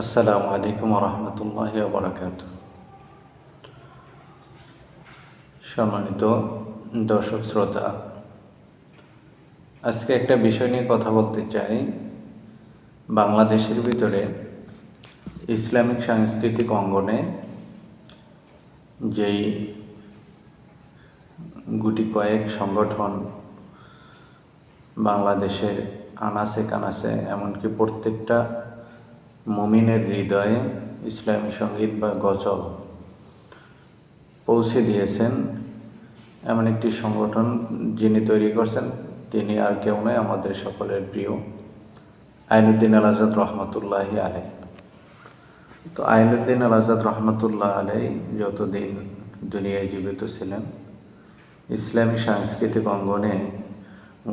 আসসালামু আলাইকুম রহমতুল্লাহ বরাকাত সম্মানিত দর্শক শ্রোতা, আজকে একটা বিষয় নিয়ে কথা বলতে চাই। বাংলাদেশের ভিতরে ইসলামিক সাংস্কৃতিক অঙ্গনে যেই গুটি কয়েক সংগঠন বাংলাদেশের আনাসে কানাসে এমনকি প্রত্যেকটা মুমিনের হৃদয়ে ইসলামী সংগীত বা গজল পৌঁছে দিয়েছেন এমন একটি সংগঠন যিনি তৈরি করছেন। তিনি আর কেউ নয়, আমাদের সকলের প্রিয় আইনুদ্দিন আল আজাদ রহমতুল্লাহ আলাই তো আইনুদ্দিন আল আজাদ রহমতুল্লাহ আলাই যতদিন দুনিয়ায় জীবিত ছিলেন, ইসলামী সাংস্কৃতিক অঙ্গনে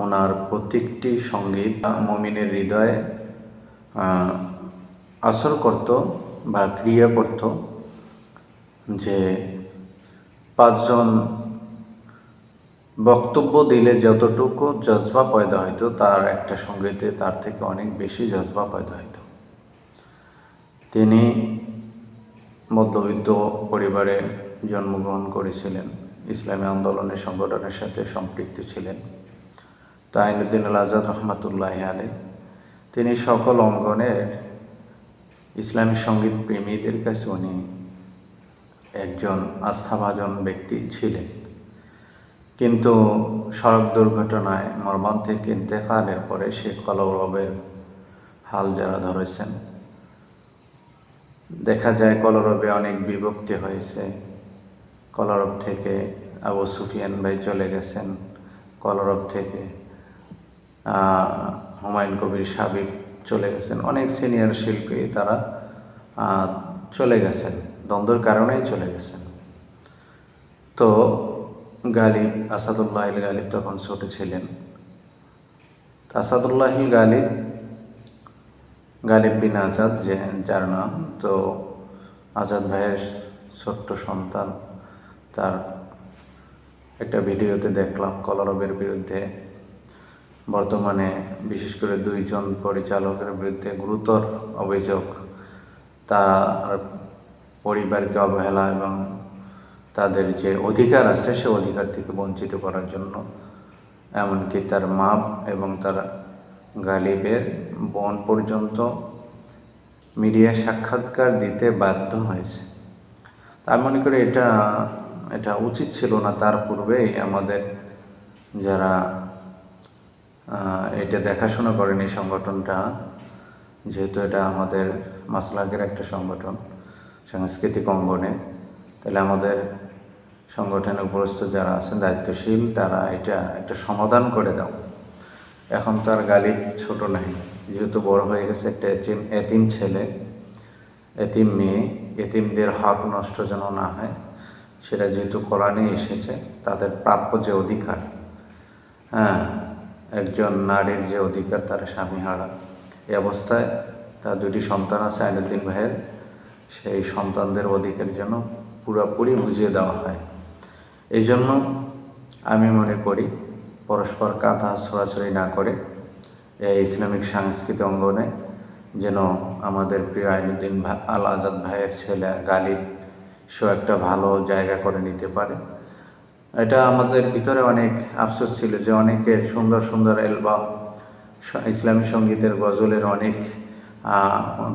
ওনার প্রত্যেকটি সংগীত মমিনের হৃদয়ে আসর করত বা ক্রিয়া করত যে পাঁচজন বক্তব্য দিলে যতটুকু জজবা পয়দা হইতো, তার একটা সঙ্গীতে তার থেকে অনেক বেশি জজবা পয়দা হইতো। তিনি মধ্যবিত্ত পরিবারে জন্মগ্রহণ করেছিলেন, ইসলামী আন্দোলনের সংগঠনের সাথে সম্পৃক্ত ছিলেন। তাইনুদ্দিন আল আজাদ রহমতুল্লাহ আলী তিনি সকল অঙ্গনের ইসলামী সংগীত প্রেমীদের কাছে উনি একজন আস্থাভাজন ব্যক্তি ছিলেন। কিন্তু সড়ক দুর্ঘটনায় মর্মান্তিক ইন্তেকালের পরে সে কলরবের হাল যারা ধরেছেন। দেখা যায় কলরবে অনেক বিভক্তি হয়েছে। কলরব থেকে আবু সুফিয়ান ভাই চলে গেছেন। কলরব থেকে হুমায়ুন কবির সাবিক চলে গেছেন। অনেক সিনিয়র শিল্পী তারা চলে গেছেন। দ্বন্দ্বের কারণেই চলে গেছেন। তো গালিব আসাদুল্লাহ গালিব তখন ছোট ছিলেন। আসাদুল্লাহ গালিব গালিব বিন আজাদ যে, যার নাম, তো আজাদ ভাইয়ের ছোট্ট সন্তান তার একটা ভিডিওতে দেখলাম, কলরবের বিরুদ্ধে। বর্তমানে বিশেষ করে দুইজন পরিচালকের বিরুদ্ধে গুরুতর অভিযোগ, তার পরিবারকে অবহেলা এবং তাদের যে অধিকার আছে সে অধিকার থেকে বঞ্চিত করার জন্য, এমনকি তার মা এবং তার গালিবের বোন পর্যন্ত মিডিয়া সাক্ষাৎকার দিতে বাধ্য হয়েছে। তার মনে করি এটা এটা উচিত ছিল না। তার পূর্বেই আমাদের যারা এটা দেখাশোনা করেন এই সংগঠনটা, যেহেতু এটা আমাদের মাসলাকের একটা সংগঠন, সাংস্কৃতিক অঙ্গনে, তাহলে আমাদের সংগঠনের উপরস্থ যারা আছেন, দায়িত্বশীল, তারা এটা একটা সমাধান করে দাও। এখন তার গালিব ছোট নাই, যেহেতু বড় হয়ে গেছে একটা এতিম এতিম ছেলে, এতিম মেয়ে, এতিমদের হক নষ্ট যেন না হয়, সেটা যেহেতু কোরআনে এসেছে, তাদের প্রাপ্য যে অধিকার হ্যাঁ একজন নারীর যে অধিকার, তার স্বামী হারা। এই অবস্থায় তার দুটি সন্তান আছে আইনুদ্দিন ভাইয়ের। সেই সন্তানদের অধিকার যেন পুরোপুরি বুঝিয়ে দেওয়া হয়। এই জন্য আমি মনে করি, পরস্পর কাঁথা ছড়াছড়ি না করে এই ইসলামিক সাংস্কৃতিক অঙ্গনে যেন আমাদের প্রিয় আইনুদ্দিন আল আজাদ ভাইয়ের ছেলে গালিব, সে একটা ভালো জায়গা করে নিতে পারে। এটা আমাদের ভিতরে অনেক আফসোস ছিল যে অনেকের সুন্দর সুন্দর অ্যালবাম, ইসলামী সঙ্গীতের গজলের অনেক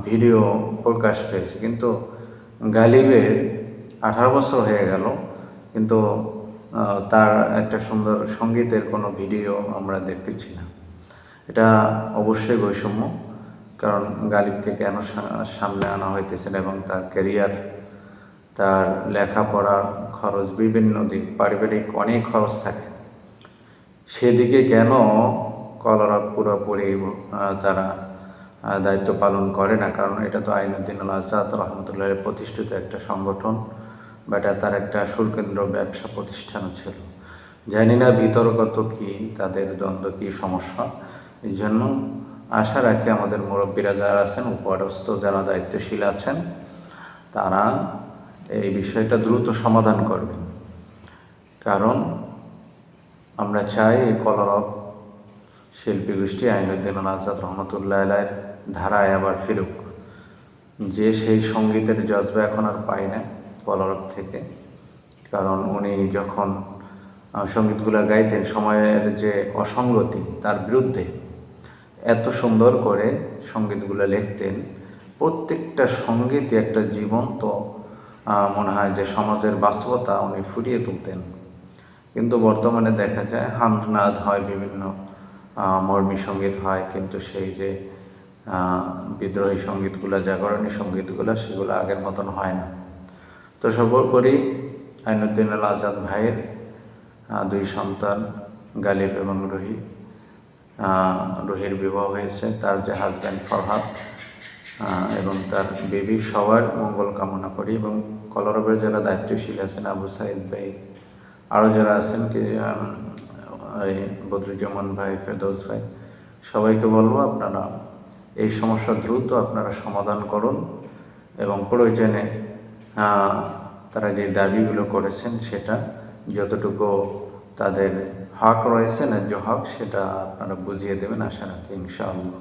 ভিডিও প্রকাশ পেয়েছে। কিন্তু গালিবের আঠারো বছর হয়ে গেল, কিন্তু তার একটা সুন্দর সঙ্গীতের কোনো ভিডিও আমরা দেখতেছি না। এটা অবশ্যই বৈষম্য, কারণ গালিবকে কেন সামনে আনা হইতেছে এবং তার ক্যারিয়ার তার লেখাপড়ার খরচ বিভিন্ন দিক, পারিবারিক অনেক খরচ থাকে। সেদিকে কেন কলরা পুরোপুরি তারা দায়িত্ব পালন করে না? কারণ এটা তো আইনুদ্দিন আজাদ রহমতুল্লাহ প্রতিষ্ঠিত একটা সংগঠন বা এটা তার একটা সুরকেন্দ্র ব্যবসা প্রতিষ্ঠানও ছিল। জানি না বিতর্কত কি, তাদের দ্বন্দ্ব কী সমস্যা। এই জন্য আশা রাখি আমাদের মুরব্বীরা যারা আছেন, উপরস্থ যারা দায়িত্বশীল আছেন, তারা এই বিষয়টা দ্রুত সমাধান করবেন। কারণ আমরা চাই এই কলরব শিল্পী গোষ্ঠী আইনুদ্দিন আজাদ রহমতুল্লাহ আলাইয়ের ধারায় আবার ফিরুক। যে সেই সঙ্গীতের জজবা এখন আর পায় না কলরব থেকে। কারণ উনি যখন সঙ্গীতগুলো গাইতেন সময়ের যে অসঙ্গতি তার বিরুদ্ধে এত সুন্দর করে সঙ্গীতগুলো লিখতেন, প্রত্যেকটা সঙ্গীতই একটা জীবন্ত মনে হয় যে সমাজের বাস্তবতা উনি ফুটিয়ে তুলতেন। কিন্তু বর্তমানে দেখা যায় হামদনাদ হয়, বিভিন্ন মর্মী সংগীত হয়, কিন্তু সেই যে বিদ্রোহী সঙ্গীতগুলো, জাগরণী সঙ্গীতগুলো, সেগুলো আগের মতন হয় না। তো সর্বোপরি আইনুদ্দিন আল আজাদ ভাইয়ের দুই সন্তান, গালিব এবং রুহি রুহির বিবাহ হয়েছে। তার যে হাজব্যান্ড ফরহাদ এবং তার বেবি সবার মঙ্গল কামনা করি এবং কলরবের যারা দায়িত্বশীল আছেন, আবু সাইদ ভাই, আরও যারা আছেন, কি বদরুজ্জামান ভাই, ফেরদৌস ভাই, সবাইকে বলব আপনারা এই সমস্যা দ্রুত আপনারা সমাধান করুন এবং প্রয়োজনে তারা যে দাবিগুলো করেছেন সেটা যতটুকু তাদের হক রয়েছে, ন্যায্য হক, সেটা আপনারা বুঝিয়ে দেবেন, আশা রাখি, ইনশাআল্লাহ।